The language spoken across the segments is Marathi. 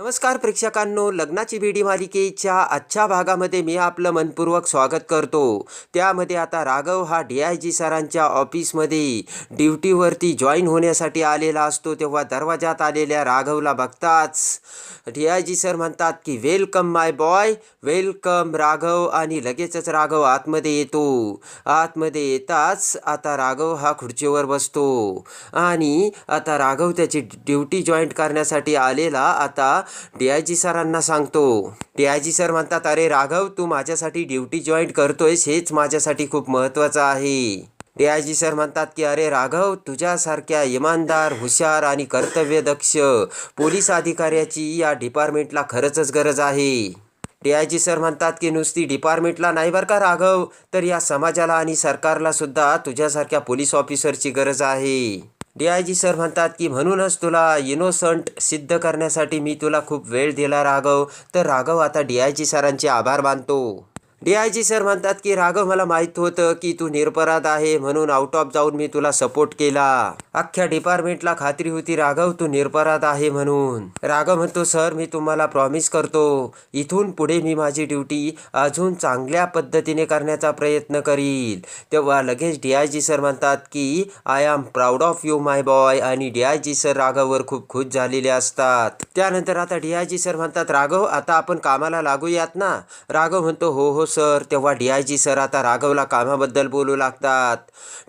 नमस्कार प्रेक्षकांनो लग्नाची भिडी मालिकेच्या आजच्या भागामध्ये मी आपलं मनपूर्वक स्वागत करतो. त्यामध्ये आता राघव हा डी आय जी सरांच्या ऑफिसमध्ये ड्युटीवरती जॉईन होण्यासाठी आलेला असतो. तेव्हा दरवाजात आलेल्या राघवला बघताच डी आय जी सर म्हणतात की welcome my boy welcome Raghav. आणि लगेचच राघव आतमध्ये येतो. आतमध्ये येताच आता राघव हा खुर्चीवर बसतो. आणि आता राघव त्याची ड्युटी जॉईंट करण्यासाठी आलेला आता डी आय जी सरांना सांगतो. डी आय जी सर म्हणतात अरे राघव तू माझ्यासाठी ड्युटी जॉईंट करतोयस हेच माझ्यासाठी खूप महत्त्वाचं आहे. डी आय जी सर म्हणतात की अरे राघव तुझ्यासारख्या इमानदार हुशार आणि कर्तव्यदक्ष पोलीस अधिकाऱ्याची या डिपार्टमेंटला खरंचच गरज आहे. डी आय जी सर म्हणतात की नुसती डिपार्टमेंटला नाही बरं का राघव? तर या समाजाला आणि सरकारला सुद्धा तुझ्यासारख्या पोलीस ऑफिसरची गरज आहे. डी आय जी सर म्हणतात की म्हणूनच तुला इनोसंट सिद्ध करण्यासाठी मी तुला खूप वेळ दिला राघव. तर राघव आता डी आय जी सरांचे आभार मानतो. डी आय जी सर म्हणतात की राघव मला माहीत होतं की तू निरपराध आहे म्हणून आउट ऑफ जाऊन मी तुला सपोर्ट केला. अख्ख्या डिपार्टमेंटला खात्री होती राघव तू निरपराध आहे म्हणून. राघव म्हणतो सर मी तुम्हाला प्रॉमिस करतो. इथून पुढे मी माझी ड्युटी अजून चांगल्या पद्धतीने करण्याचा प्रयत्न करील. तेव्हा लगेच डी आय जी सर म्हणतात की I am proud of you my boy आणि डी आय जी सर राघववर खूप खुश झालेले असतात. त्यानंतर आता डी आय जी सर म्हणतात राघव आता आपण कामाला लागूयात ना. राघव म्हणतो हो हो सर तेव्हा डी आय जी सर आता राघवला कामाबद्दल बोलू लागतात.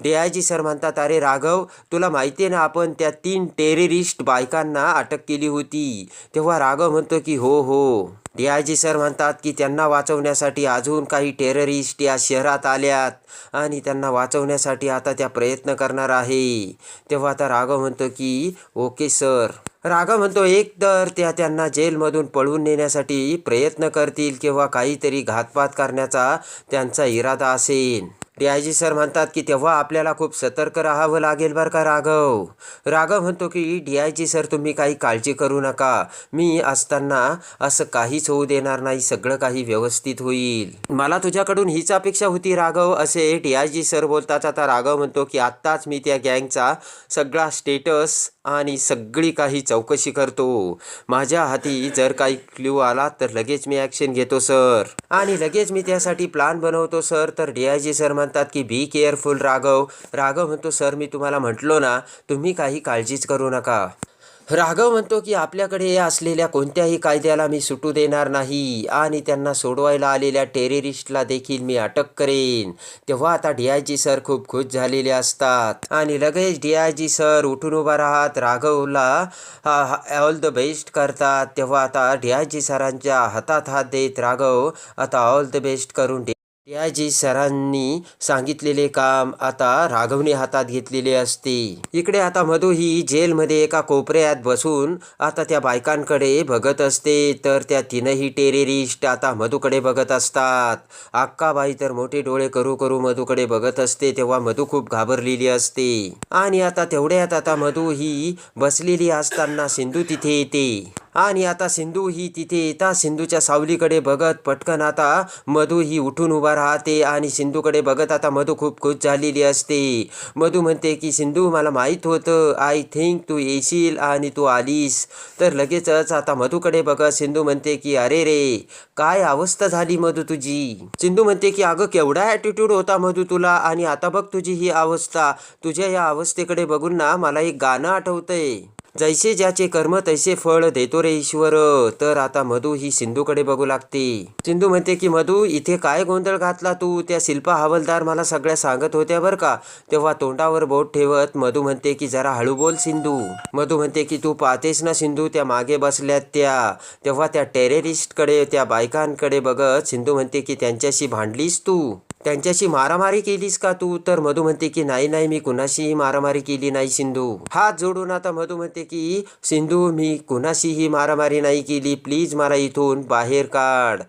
डी आय जी सर म्हणतात अरे राघव तुला माहिती आहे ना आपण त्या तीन टेररिस्ट बायकांना अटक केली होती. तेव्हा राघव म्हणतो की हो हो. डी आय जी सर म्हणतात की त्यांना वाचवण्यासाठी अजून काही टेररिस्ट या शहरात आल्यात आणि त्यांना वाचवण्यासाठी आता त्या प्रयत्न करणार आहे. तेव्हा आता राघव म्हणतो की ओके सर राघव म्हणतो एक तर त्या त्यांना जेलमधून पळवून नेण्यासाठी प्रयत्न करतील किंवा काहीतरी घातपात करण्याचा त्यांचा इरादा असेल. डी आय जी सर म्हणतात की तेव्हा आपल्याला खूप सतर्क राहावं लागेल बरं का राघव. राघव म्हणतो की डी आय जी सर तुम्ही काही काळजी करू नका. मी असताना असं काहीच होऊ देणार नाही. सगळं काही व्यवस्थित होईल. मला तुझ्याकडून हीच अपेक्षा होती राघव. असे डी आय जी सर बोलताच आता राघव म्हणतो की आत्ताच मी त्या गँगचा सगळा स्टेटस आणि सगळी काही चौकशी करतो. माझ्या हाती जर काही क्ल्यू आला तर लगेच मी ॲक्शन घेतो सर. आणि लगेच मी त्यासाठी प्लान बनवतो सर. तर डी आय जी सर म्हणतात की बी केअरफुल राघव. राघव म्हणतो सर मी तुम्हाला म्हटलो ना तुम्ही काही काळजीच करू नका. राघव म्हणतो की आपल्याकडे असलेल्या कोणत्याही कायद्याला मी सुटू देणार नाही आणि त्यांना सोडवायला आलेल्या टेररिस्टला देखील मी अटक करेन. तेव्हा आता डी आय जी सर खूप खुश झालेले असतात. आणि लगेच डी आय जी सर उठून उभा राहत राघवला ऑल द बेस्ट करतात. तेव्हा आता डी आय जी सरांच्या हातात हात देत राघव आता ऑल द बेस्ट करून याजी जी सरांनी सांगितलेले काम आता राघवने हातात घेतलेले असते. इकडे आता मधू ही जेलमध्ये एका कोपऱ्यात बसून आता त्या बायकांकडे बघत असते. तर त्या तीनही टेररिस्ट आता मधूकडे बघत असतात. अक्काबाई तर मोठे डोळे करू करू मधूकडे बघत असते तेव्हा मधू खूप घाबरलेली असते. आणि आता तेवढ्यात आता मधू ही बसलेली असताना सिंधू तिथे येते. आणि आता सिंधू ही तिथे येता सिंधूच्या सावलीकडे बघत पटकन आता मधू ही उठून उभा राहते आणि सिंधूकडे बघत आता मधू खूप खुश झालेली असते. मधू म्हणते की सिंधू मला माहीत होतं. आय थिंक तू येशील आणि तू आलीस. तर लगेचच आता मधूकडे बघत सिंधू म्हणते की अरे रे काय अवस्था झाली मधू तुझी? सिंधू म्हणते की अगं केवढा ॲटिट्यूड होता मधू तुला आणि आता बघ तुझी ही अवस्था. तुझ्या या अवस्थेकडे बघून ना मला एक गाणं आठवतंय. जैसे ज्याचे कर्म तैसे फळ देतो रे ईश्वर. तर आता मधू ही सिंधूकडे बघू लागते. सिंधू म्हणते की मधू इथे काय गोंधळ घातला तू? त्या शिल्पा हवलदार मला सगळ्या सांगत होत्या बरं का. तेव्हा तोंडावर बोट ठेवत मधू म्हणते की जरा हळू बोल सिंधू. मधू म्हणते की तू पाहतेस ना सिंधू त्या मागे बसल्यात त्या. तेव्हा त्या टेररिस्टकडे त्या बायकांकडे बघत सिंधू म्हणते की त्यांच्याशी भांडलीस तू? त्यांच्याशी मारामारी केलीस का तू? तर मधू म्हणते की नाही नाही मी कुणाशीही मारामारी केली नाही सिंधू. हात जोडून आता मधू म्हणते की सिंधू मी कुणाशीही मारामारी नाही केली. प्लीज मला इथून बाहेर काढ.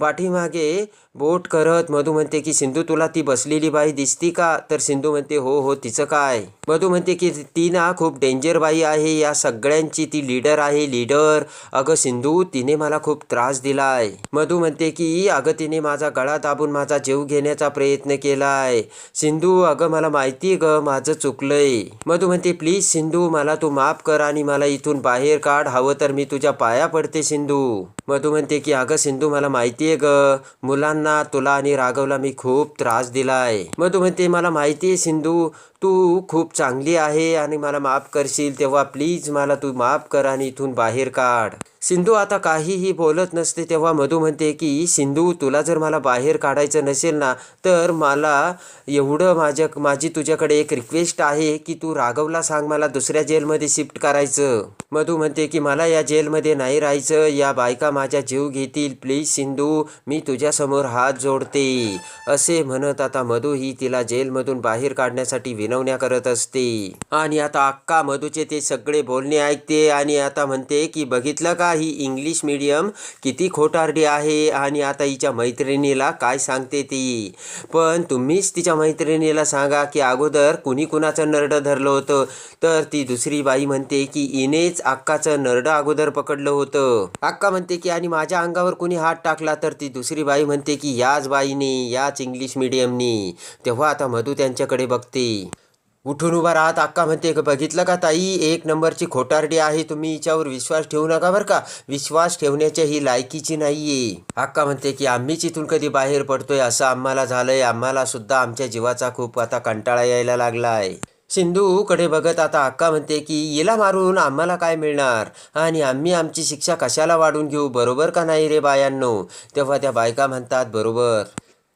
पाठीमागे बोट करत मधू म्हणते की सिंधू तुला ती बसलेली बाई दिसती का? तर सिंधू म्हणते हो हो तिचं काय? मधू म्हणते की ती ना खूप डेंजर बाई आहे या सगळ्यांची ती लीडर आहे लीडर अगं सिंधू तिने मला खूप त्रास दिलाय. मधू म्हणते की अगं तिने माझा गळा दाबून माझा जीव घेण्याचा प्रयत्न केलाय. सिंधू अगं मला माहिती ग माझं चुकलंय. मधू म्हणते प्लीज सिंधू मला तू माफ कर आणि मला इथून बाहेर काढ हवं तर मी तुझ्या पाया पडते सिंधू. मग तू म्हणते की अगं सिंधू मला माहिती आहे ग. मुलांना तुला आणि राघवला मी खूप त्रास दिलाय. तू म्हणते मला माहिती आहे सिंधू तू खूप चांगली आहे आणि मला माफ करशील. तेव्हा प्लीज मला तू माफ कर आणि इथून बाहेर काढ. सिंधू आता काहीही बोलत नसते तेव्हा मधू म्हणते की सिंधू तुला जर मला बाहेर काढायचं नसेल ना तर मला एवढं माझ्या माझी तुझ्याकडे एक रिक्वेस्ट आहे की तू राघवला सांग मला दुसऱ्या जेलमध्ये शिफ्ट करायचं. मधू म्हणते की मला या जेलमध्ये नाही राहायचं. या बायका माझ्या जीव घेतील. प्लीज सिंधू मी तुझ्यासमोर हात जोडते. असे म्हणत आता मधू ही तिला जेलमधून बाहेर काढण्यासाठी विनवण्या करत असते. आणि आता अक्का मधूचे ते सगळे बोलणे ऐकते आणि आता म्हणते की बघितलं का ही इंग्लिश मीडियम किती खोटारडी आहे आणि आता हिच्या मैत्रिणीला काय सांगते ती? पण तुम्हीच तिच्या मैत्रिणीला सांगा की अगोदर कुणी कुणाचं नरडं धरलं होतं? तर ती दुसरी बाई म्हणते की इनेच अक्काचं नरडं अगोदर पकडलं होतं. अक्का म्हणते की आणि माझ्या अंगावर कुणी हात टाकला? तर ती दुसरी बाई म्हणते की याच बाईने याच इंग्लिश मिडियमनी. तेव्हा आता मधू त्यांच्याकडे बघते. उठून उभा राहत अक्का म्हणते का बघितलं का ताई? एक नंबरची खोटारडी आहे तुम्ही हिच्यावर विश्वास ठेवू नका बरं का? विश्वास ठेवण्याच्या ही लायकीची नाहीये. अक्का म्हणते की आम्हीच इथून कधी बाहेर पडतोय असं आम्हाला झालंय. आम्हाला सुद्धा आमच्या जीवाचा खूप आता कंटाळा यायला लागलाय. सिंधू कडे बघत आता अक्का म्हणते की हिला मारून आम्हाला काय मिळणार? आणि आम्ही आमची शिक्षा कशाला वाढून घेऊ? बरोबर का नाही रे बायांनो? तेव्हा त्या बायका म्हणतात बरोबर.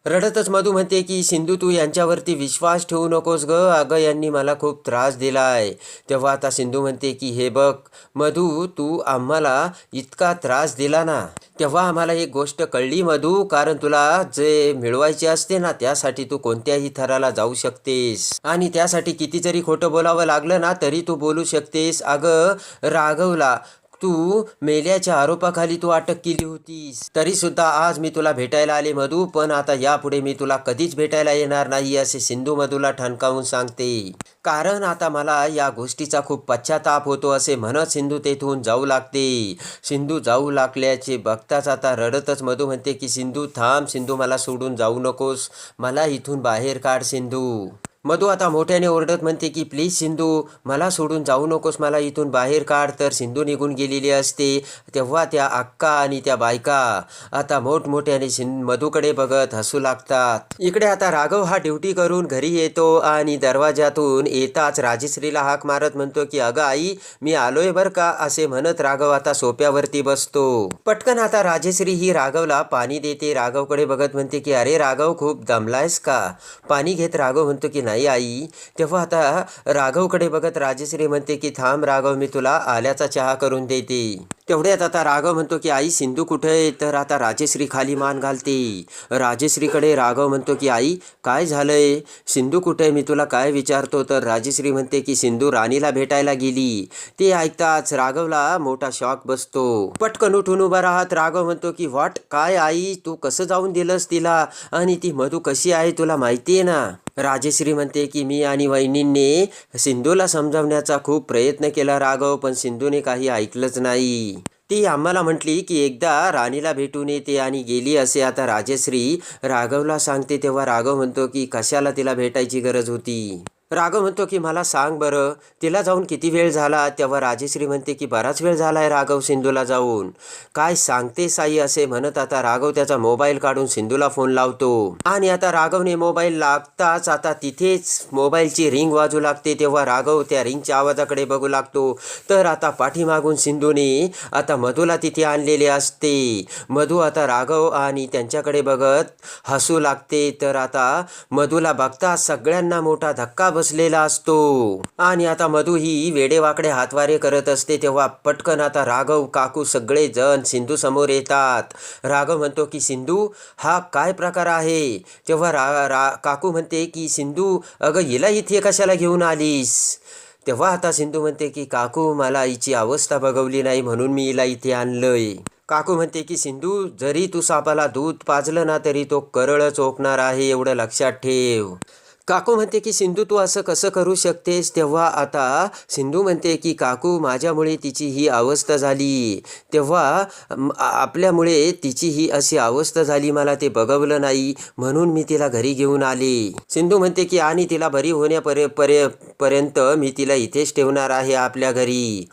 रडतच मधू म्हणते की सिंधू तू यांच्यावरती विश्वास ठेवू नकोस ग. अगं यांनी मला खूप त्रास दिलाय तेव्हा आता सिंधू म्हणते की हे बघ मधू तू आम्हाला इतका त्रास दिला ना. तेव्हा आम्हाला एक गोष्ट कळली मधू कारण तुला जे मिळवायचे असते ना त्यासाठी तू कोणत्याही थराला जाऊ शकतेस. आणि त्यासाठी किती जरी खोटं बोलावं लागलं ना तरी तू बोलू शकतेस. अगं राघवला तू मेल्याच्या आरोपाखाली तू अटक केली होतीस. तरी सुद्धा आज मी तुला भेटायला आले मधू पण आता यापुढे मी तुला कधीच भेटायला येणार नाही असे सिंधू मधूला ठणकावून सांगते. कारण आता मला या गोष्टीचा खूप पश्चाताप होतो असे म्हणत सिंधू तेथून जाऊ लागते. सिंधू जाऊ लागल्याचे बघताच आता रडतच मधू म्हणते की सिंधू थांब सिंधू मला सोडून जाऊ नकोस. मला इथून बाहेर काढ सिंधू. मधू आता मोठ्याने ओरडत म्हणते की प्लीज सिंधू मला सोडून जाऊ नकोस मला इथून बाहेर काढ. तर सिंधू निघून गेलेली असते. तेव्हा त्या अक्का आणि त्या बायका आता मोठमोठ्याने सिं मधूकडे बघत हसू लागतात. इकडे आता राघव हा ड्युटी करून घरी येतो आणि दरवाजातून येताच राजेश्रीला हाक मारत म्हणतो की अगं आई मी आलोय बर का? असे म्हणत राघव आता सोप्यावरती बसतो. पटकन आता राजेश्री ही राघवला पाणी देते. राघवकडे बघत म्हणते की अरे राघव खूप दमलायस का? पाणी घेत राघव म्हणतो की नाही आई. तेव्हा आता राघवकडे बघत राजश्री म्हणते की थांब राघव मी तुला आल्याचा चहा करून देते. तेवढ्यात आता राघव म्हणतो की आई सिंधू कुठे आहे? तर आता राजश्री खाली मान घालते. राजश्रीकडे राघव म्हणतो की आई काय झालंय? सिंधू कुठे? आहे मी तुला काय विचारतो? तर राजश्री म्हणते की सिंधू राणीला भेटायला गेली. ते ऐकताच राघवला मोठा शॉक बसतो. पटकन उठून उभा राहत राघव म्हणतो की व्हॉट? काय आई? तू कसं जाऊन दिलंस तिला? आणि ती मधू कशी आहे तुला माहिती आहे ना? राजेश्री म्हणते की मी आणि वहिनींनी सिंधूला समजावण्याचा खूप प्रयत्न केला राघव पण सिंधूने काही ऐकलंच नाही. ती आम्हाला म्हटली की एकदा राणीला भेटून येते आणि गेली असे आता राजेश्री राघवला सांगते तेव्हा राघव म्हणतो की कशाला तिला भेटायची गरज होती? राघव म्हणतो की मला सांग बरं तिला जाऊन किती वेळ झाला? तेव्हा राजेश्री म्हणते की बराच वेळ झालाय राघव सिंधूला जाऊन. काय सांगते साई? असे म्हणत आता राघव त्याचा मोबाईल काढून सिंधूला फोन लावतो. आणि आता राघवने मोबाईल लागताच आता तिथेच मोबाईलची रिंग वाजू लागते. तेव्हा राघव त्या रिंगच्या आवाजाकडे बघू लागतो. तर आता पाठीमागून सिंधूने आता मधूला तिथे आणलेले असते. मधू आता राघव आणि त्यांच्याकडे बघत हसू लागते. तर आता मधूला बघता सगळ्यांना मोठा धक्का बस बसलेला असतो. आणि आता मधू ही वेडेवाकडे हातवारे करत असते तेव्हा पटकन आता राघव काकू सगळे जण सिंधू समोर येतात. राघव म्हणतो की सिंधू हा काय प्रकार आहे? तेव्हा रा रा काकू म्हणते की सिंधू अगं हिला इथे कशाला घेऊन आलीस? तेव्हा आता सिंधू म्हणते की काकू मला हिची अवस्था बघवली नाही म्हणून मी हिला इथे आणलंय. काकू म्हणते की सिंधू जरी तू सापाला दूध पाजलं ना तरी तो करळच ओकणार आहे एवढं लक्षात ठेव. काकू म्हणते की सिंधू तू असं कसं करू शकतेस? तेव्हा आता सिंधू म्हणते की काकू माझ्यामुळे तिची ही अवस्था झाली. तेव्हा आपल्यामुळे तिची ही अशी अवस्था झाली. मला ते बघवलं नाही. म्हणून मी तिला घरी घेऊन आले. सिंधू म्हणते की आणि तिला बरी होण्यापर्य पर्य पर्यंत मी तिला इथेच ठेवणार आहे आपल्या घरी.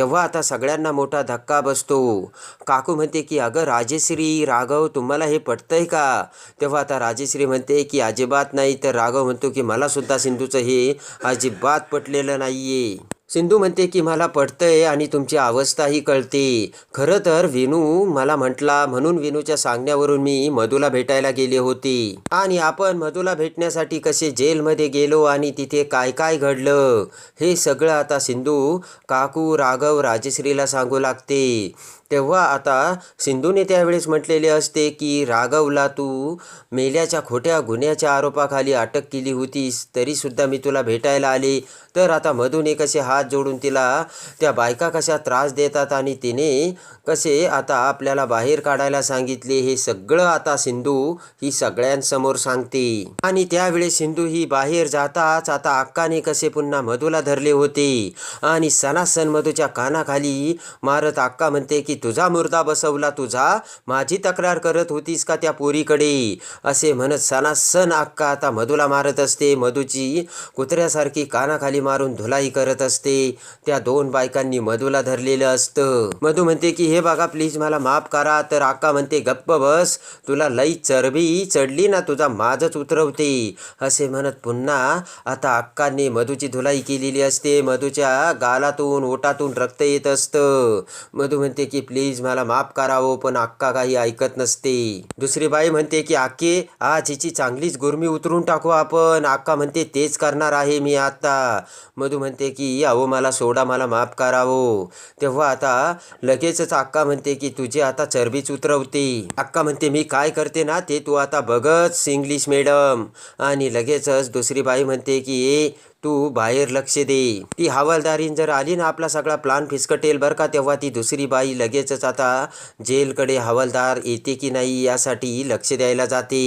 तेव्हा आता सगळ्यांना मोठा धक्का बसतो. काकू म्हणते की अगं राजेश्री राघव तुम्हाला हे पटतंय का? तेव्हा आता राजेश्री म्हणते की अजिबात नाही. तर राघव म्हणतो की मला सुद्धा सिंधूचं हे अजिबात पटलेलं नाही आहे सिंधू म्हणते की मला पटतंय आणि तुमची अवस्थाही कळते. खरं तर विनू मला म्हटला म्हणून विनूच्या सांगण्यावरून मी मधूला भेटायला गेले होते. आणि आपण मधूला भेटण्यासाठी कसे जेलमध्ये गेलो आणि तिथे काय काय घडलं? हे सगळं आता सिंधू काकू राघव राजश्रीला सांगू लागते. तेव्हा आता सिंधूने त्यावेळेस म्हटलेले असते की राघवला तू मेल्याच्या खोट्या गुन्ह्याच्या आरोपाखाली अटक केली होतीस तरीसुद्धा मी तुला भेटायला आले. तर आता मधूने कसे हात जोडून तिला त्या बायका कशा त्रास देतात आणि तिने कसे आता आपल्याला बाहेर काढायला सांगितले हे सगळं आता सिंधू ही सगळ्यांसमोर सांगते. आणि त्यावेळेस सिंधू ही बाहेर जाताच आता अक्काने कसे पुन्हा मधूला धरले होते. आणि सणासण मधूच्या कानाखाली मारत अक्का म्हणते की तुझा मुर्दा बसवला तुझा माझी तक्रार करत होतीस का त्या पोरीकडे? असे म्हणत सणासण अक्का आता मधूला मारत असते. मधूची कुत्र्यासारखी कानाखाली मारून धुलाई करत असते. त्या दोन बायकांनी मधूला धरलेलं असतं. मधू म्हणते की हे बघा प्लीज मला माफ करा. तर अक्का म्हणते गप्प बस तुला लई चरबी चढली ना तुझा माझच उतरवते. असे म्हणत पुन्हा आता अक्काने मधूची धुलाई केलेली असते. मधूच्या गालातून ओटातून रक्त येत असतं. मधू म्हणते की प्लीज मला माफ करावं पण अक्का काही ऐकत नसते. दुसरी बाई म्हणते की आके आज हिची चांगलीच गुरमी उतरून टाकू आपण. अक्का म्हणते तेच करणार आहे मी आता. मधू म्हणते की अहो मला सोडा मला माफ करावं. तेव्हा आता लगेचच अक्का म्हणते की तुझी आता चरबीच उतरवते. अक्का म्हणते मी काय करते ना ते तू आता बघच इंग्लिश मॅडम आणि लगेचच दुसरी बाई म्हणते की तू बाहेर लक्ष दे. ती हवालदारीन जर आली ना आपला सगळा प्लान फिसकटेल बरं का तेव्हा ती दुसरी बाई लगेचच आता जेलकडे हवालदार येते की नाही यासाठी लक्ष द्यायला जाते.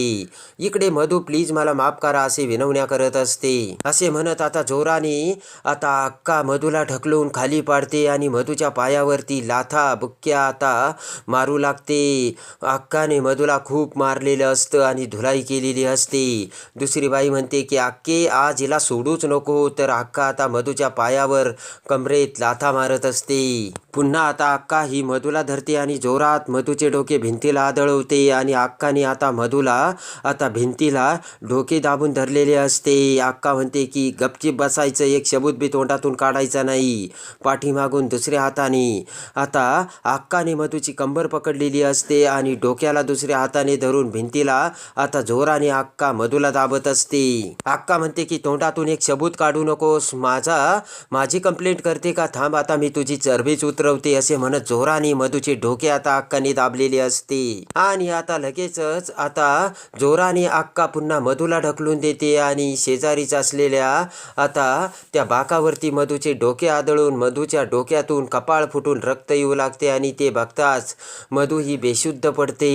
इकडे मधू प्लीज मला माफ करा असे विनवण्या करत असते. असे म्हणत आता जोराने आता अक्का मधूला ढकलून खाली पाडते आणि मधूच्या पायावरती लाथा बुक्क्या आता मारू लागते. अक्काने मधूला खूप मारलेलं असतं आणि धुलाई केलेली असते. दुसरी बाई म्हणते की अक्के आज हिला सोडूच नको तर अक्का आता मधूच्या पायावर कमरेत लाथा मारत असते. पुन्हा आता अक्का ही मधूला धरते आणि जोरात मधूचे डोके भिंतीला आदळवते आणि अक्काने आता मधूला आता भिंतीला डोके दाबून धरलेले असते. अक्का म्हणते की गपचीप बसायचं एक शबूत बी तोंडातून काढायचा नाही. पाठीमागून दुसऱ्या हाताने आता अक्काने मधूची कंबर पकडलेली असते आणि डोक्याला दुसऱ्या हाताने धरून भिंतीला आता जोराने अक्का मधूला दाबत असते. अक्का म्हणते की तोंडातून एक शबूत काढू नकोस. माझा माझी कंप्लेंट करते का? थांब आता मी तुझी चरबीच उतरवते असे म्हणत जोराने मधूचे डोके आता अक्काने दाबलेले असते. आणि आता लगेचच आता जोराने अक्का पुन्हा मधूला ढकलून देते आणि शेजारीच असलेल्या आता त्या बाकावरती मधूचे डोके आदळून मधूच्या डोक्यातून कपाळ फुटून रक्त येऊ लागते आणि ते बघताच मधू ही बेशुद्ध पडते.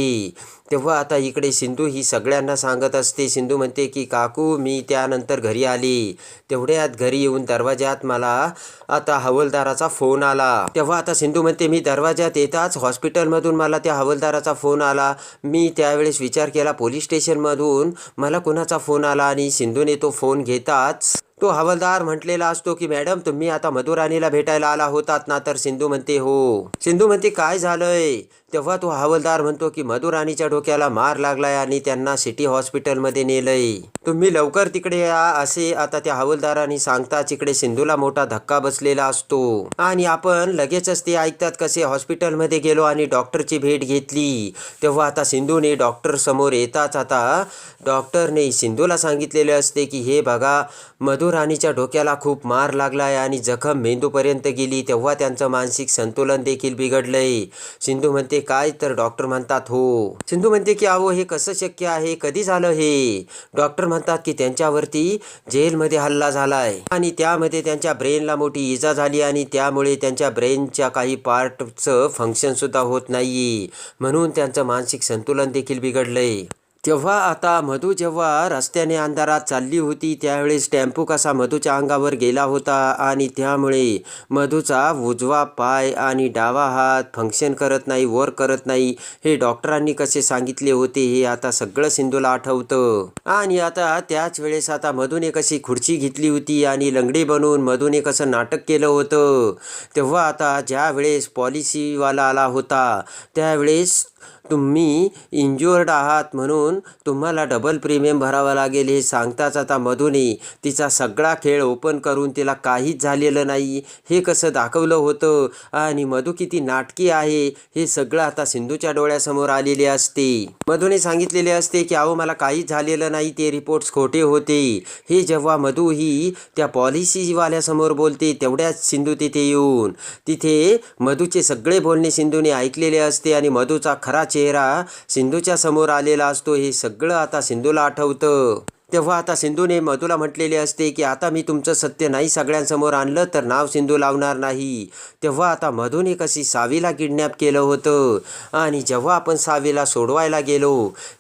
तेव्हा आता इकडे सिंधू ही सगळ्यांना सांगत असते. सिंधू म्हणते की काकू मी त्यानंतर घरी आली. तेवढ्यात घरी येऊन दरवाज्यात मला आता हवलदाराचा फोन आला. तेव्हा आता सिंधू म्हणते मी दरवाज्यात येताच हॉस्पिटलमधून मला त्या हवलदाराचा फोन आला. मी त्यावेळेस विचार केला पोलीस स्टेशनमधून मला कुणाचा फोन आला? आणि सिंधूने तो फोन घेताच तो हवालदार म्हटलेला असतो की मॅडम तुम्ही आता मधुराणीला भेटायला आला होतात ना तर सिंधू म्हणते हो. सिंधू म्हणते काय झालंय? तेव्हा तो हवालदार म्हणतो की मधुराणीच्या डोक्याला मार लागलाय आणि त्यांना सिटी हॉस्पिटलमध्ये नेलंय. तुम्ही लवकर तिकडे या असे आता त्या हवालदारांनी सांगताच इकडे सिंधूला मोठा धक्का बसलेला असतो. आणि आपण लगेचच ते ऐकतात कसे हॉस्पिटलमध्ये गेलो आणि डॉक्टरची भेट घेतली. तेव्हा आता सिंधूने डॉक्टर समोर येताच आता डॉक्टरने सिंधूला सांगितलेले असते की हे बघा मधुराणीच्या डोक्याला खूप मार लागलाय आणि जखम मेंदूपर्यंत गेली. तेव्हा त्यांचं मानसिक संतुलन देखील बिघडलंय. सिंधू म्हणते काय तर डॉक्टर म्हणतात हो. सिंधू म्हणते की अहो हे कसं शक्य आहे? कधी झालं हे? डॉक्टर म्हणतात की त्यांच्यावरती जेलमध्ये हल्ला झालाय आणि त्यामध्ये त्यांच्या ब्रेनला मोठी इजा झाली आणि त्यामुळे त्यांच्या ब्रेनच्या काही पार्टचं फंक्शन सुद्धा होत नाही म्हणून त्यांचं मानसिक संतुलन देखील बिघडलंय. तेव्हा आता मधू जेव्हा रस्त्याने अंधारात चालली होती त्यावेळेस टेम्पो कसा मधूच्या अंगावर गेला होता आणि त्यामुळे मधूचा उजवा पाय आणि डावा हात फंक्शन करत नाही वर करत नाही हे डॉक्टरांनी कसे सांगितले होते हे आता सगळं सिंधूला आठवतं. आणि आता त्याच वेळेस आता मधूने कशी खुर्ची घेतली होती आणि लंगडी बनवून मधूने कसं नाटक केलं होतं. तेव्हा आता ज्या वेळेस पॉलिसीवाला आला होता त्यावेळेस तुम्ही इंज्युअर्ड आहात म्हणून तुम्हाला डबल प्रीमियम भरावा लागेल हे सांगताच आता मधूने. तिचा सगळा खेळ ओपन करून तिला काहीच झालेलं नाही. हे कसं दाखवलं होतं? आणि मधू किती नाटकी आहे? हे सगळं आता सिंधूच्या डोळ्यासमोर आलेले असते. मधूने सांगितलेले असते की अहो मला काहीच झालेलं नाही. ते रिपोर्ट्स खोटे होते. हे जेव्हा मधू ही त्या पॉलिसीवाल्यासमोर बोलते तेवढ्याच सिंधू तिथे येऊन. तिथे मधूचे सगळे बोलणे सिंधूने ऐकलेले असते आणि मधूचा खरा चेहरा सिंधूच्या समोर आलेला असतो. हे सगळं आता सिंधूला आठवतं. तेव्हा आता सिंधूने मधूला म्हटलेले असते की आता मी तुमचं सत्य नाही सगळ्यांसमोर आणलं तर नाव सिंधू लावणार नाही. तेव्हा आता मधूने कशी सावीला किडनॅप केलं होतं आणि जेव्हा आपण सावीला सोडवायला गेलो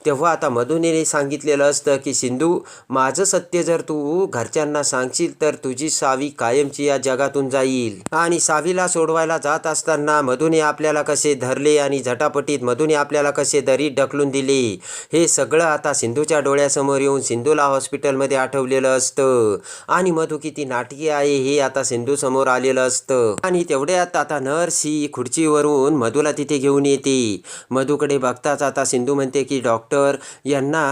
तेव्हा आता मधुनेने सांगितलेलं असतं की सिंधू माझं सत्य जर तू घरच्यांना सांगशील तर तुझी सावी कायमची या जगातून जाईल. आणि सावीला सोडवायला जात असताना मधुने आपल्याला कसे धरले आणि झटापटीत मधुने आपल्याला कसे दरीत ढकलून दिले हे सगळं आता सिंधूच्या डोळ्यासमोर येऊन सिंधू सिंधूला हॉस्पिटलमध्ये आठवलेलं असतं. आणि मधू किती नाटकी आहे हे आता सिंधू समोर आलेलं असतं. आणि तेवढ्यात आता नर्स ही खुर्चीवरून मधूला तिथे घेऊन येते. मधूकडे बघताच आता सिंधू म्हणते की डॉक्टर यांना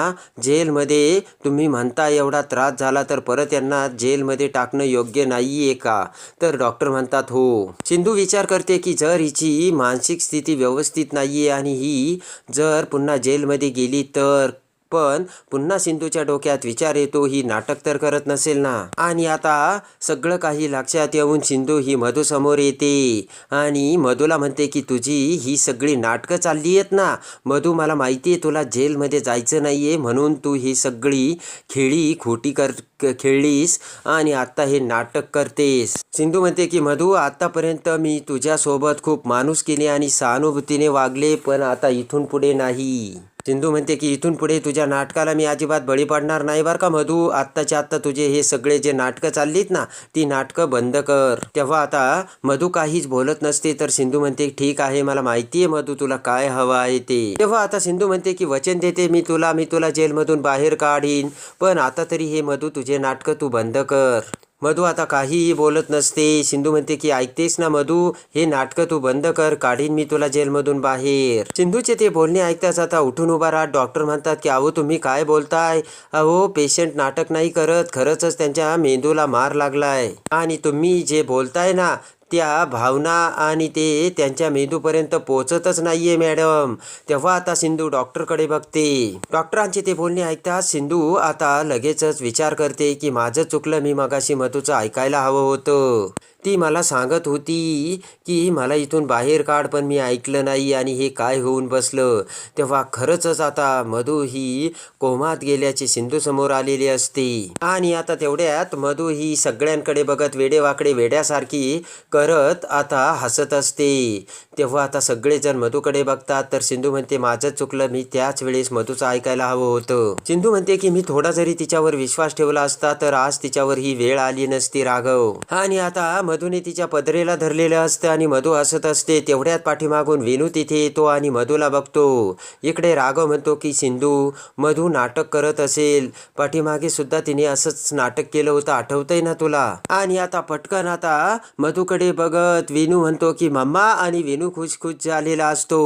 जेलमध्ये तुम्ही म्हणता एवढा त्रास झाला तर परत यांना जेलमध्ये टाकणं योग्य नाही आहे का? तर डॉक्टर म्हणतात हो. सिंधू विचार करते की जर हिची मानसिक स्थिती व्यवस्थित नाही आहे आणि ही जर पुन्हा जेलमध्ये गेली तर पण पुन्हा सिंधूच्या डोक्यात विचार येतो ही नाटक तर करत नसेल ना? आणि आता सगळं काही लक्षात येऊन सिंधू ही मधू समोर येते. आणि मधूला म्हणते की तुझी ही सगळी नाटकं चालली आहेत ना? मधू मला माहिती आहे तुला जेलमध्ये जायचं नाही आहे म्हणून तू ही सगळी खेळी खोटी कर खेळलीस आणि आत्ता हे नाटक करतेस. सिंधू म्हणते की मधू आत्तापर्यंत मी तुझ्यासोबत खूप माणूस केले आणि सहानुभूतीने वागले पण आता इथून पुढे नाही. सिंधू म्हणते की इथून पुढे तुझ्या नाटकाला मी अजिबात बळी पडणार नाही बरं का मधू. आत्ताच्या आत्ता तुझे हे सगळे जे नाटकं चाललीत ना ती नाटकं बंद कर. तेव्हा आता मधू काहीच बोलत नसते तर सिंधू म्हणते ठीक आहे मला माहिती आहे मधू तुला काय हवं आहे ते. तेव्हा आता सिंधू म्हणते की वचन देते मी तुला मी तुला जेलमधून बाहेर काढीन. पण आता तरी हे मधू तुझे नाटकं तू बंद कर. मधू आता काहीही बोलत नसते. सिंधू म्हणते की ऐकतेस ना मधू हे नाटकं तू बंद कर काढीन मी तुला जेलमधून बाहेर. सिंधूचे ते बोलणे ऐकताच आता उठून उभा राहत डॉक्टर म्हणतात की अहो तुम्ही काय बोलताय? अहो पेशंट नाटक नाही करत खरंच त्यांच्या मेंदूला मार लागलाय. आणि तुम्ही जे बोलताय ना त्या भावना आणि ते त्यांच्या मेंदूपर्यंत पोचतच नाहीये मॅडम. तेव्हा आता सिंधू डॉक्टरकडे बघते. डॉक्टरांचे ते बोलणे ऐकता सिंधू आता लगेचच विचार करते की माझं चुकलं मी मगाशी मधूचं ऐकायला हवं होतं. ती मला सांगत होती की मला इथून बाहेर काढ पण मी ऐकलं नाही आणि हे काय होऊन बसलं. तेव्हा खरंचच आता मधू ही कोमात गेल्याची सिंधू समोर आलेली असते. आणि आता तेवढ्यात मधू ही सगळ्यांकडे बघत वेडेवाकडे वेड्यासारखी करत आता हसत असते. तेव्हा आता सगळेजण मधूकडे बघतात तर सिंधू म्हणते माझं चुकलं मी त्याच वेळेस मधूचं ऐकायला हवं होतं. सिंधू म्हणते की मी थोडा जरी तिच्यावर विश्वास ठेवला असता तर आज तिच्यावर ही वेळ आली नसती राघव. आणि आता मधूने तिच्या पदरेला धरलेलं असतं आणि मधू हसत असते. तेवढ्यात पाठीमागून वेणू तिथे येतो आणि मधूला बघतो. इकडे राघव म्हणतो की सिंधू मधू नाटक करत असेल. पाठीमागे सुद्धा तिने असंच नाटक केलं होतं. आठवतंय ना तुला? आणि आता पटकन आता मधूकडे बघत वेणू म्हणतो की मम्मा आणि वेणू खुशखुश झालेला असतो.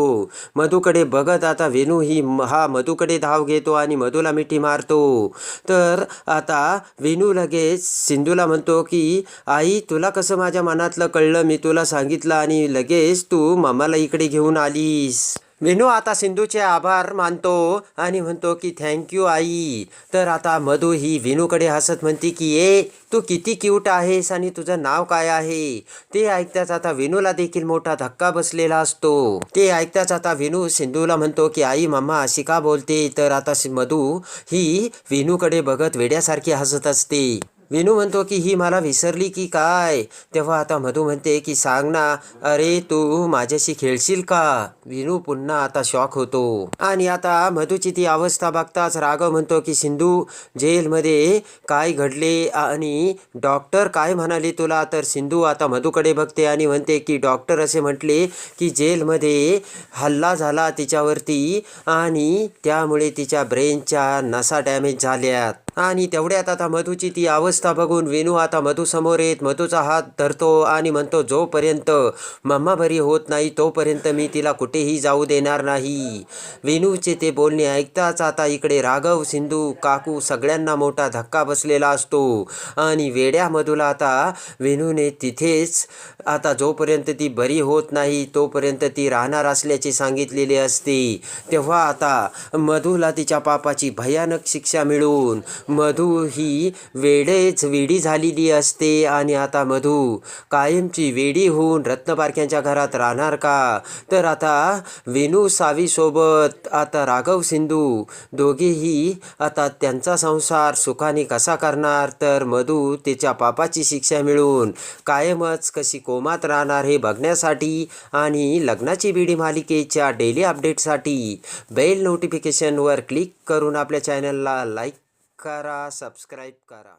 मधूकडे बघत आता वेणू ही हा मधूकडे धाव घेतो आणि मधूला मिठी मारतो. तर आता वेणू लगेच सिंधूला म्हणतो की आई तुला कसं माझ्या मनातलं कळलं मी तुला सांगितलं आणि लगेच तू मामाला इकडे घेऊन आलीस. विनू आता सिंधूचे आभार मानतो आणि म्हणतो की थँक्यू आई. तर आता मधू ही विनूकडे हसत म्हणते की ए तू किती क्यूट आहेस आणि तुझं नाव काय आहे? ते ऐकताच आता विनूला देखील मोठा धक्का बसलेला असतो. ते ऐकताच आता विनू सिंधूला म्हणतो की आई मम्मा अशी का बोलते? तर आता मधू ही विनूकडे बघत वेड्यासारखी हसत असते. विनू म्हणतो की ही मला विसरली की काय? तेव्हा आता मधू म्हणते की सांग ना अरे तू माझ्याशी खेळशील का? विनू पुन्हा आता शॉक होतो. आणि आता मधूची ती अवस्था बघताच राघव म्हणतो की सिंधू जेलमध्ये काय घडले? आणि डॉक्टर काय म्हणाले तुला? तर सिंधू आता मधूकडे बघते आणि म्हणते की डॉक्टर असे म्हटले की जेलमध्ये हल्ला झाला तिच्यावरती आणि त्यामुळे तिच्या ब्रेनच्या नसा डॅमेज झाल्यात. आणि तेवढ्यात आता मधूची ती अवस्था बघून वेणू आता मधूसमोर येत मधूचा हात धरतो आणि म्हणतो जोपर्यंत मम्माभरी होत नाही तोपर्यंत मी तिला कुठेही जाऊ देणार नाही. वेणूचे ते बोलणे ऐकताच आता इकडे राघव सिंधू काकू सगळ्यांना मोठा धक्का बसलेला असतो. आणि वेड्या मधूला आता वेणूने तिथेच आता जोपर्यंत ती बरी होत नाही तोपर्यंत ती राहणार असल्याचे सांगितलेले असते. तेव्हा आता मधूला तिच्या पापाची भयानक शिक्षा मिळून मधू ही वेडेच वेडी झालेली असते आणि आता मधू कायमची वेडी होऊन रत्नपारख्यांच्या घरात राहणार का? तर आता वेणू सावीसोबत आता राघव सिंधू दोघेही आता त्यांचा संसार सुखाने कसा करणार? तर मधू तिच्या पापाची शिक्षा मिळून कायमच कशी कोमात राहणार हे बघण्यासाठी आणि लग्नाची बिडी मालिकेच्या डेली अपडेटसाठी बेल नोटिफिकेशनवर क्लिक करून आपल्या चॅनलला लाईक करा सबस्क्राईब करा.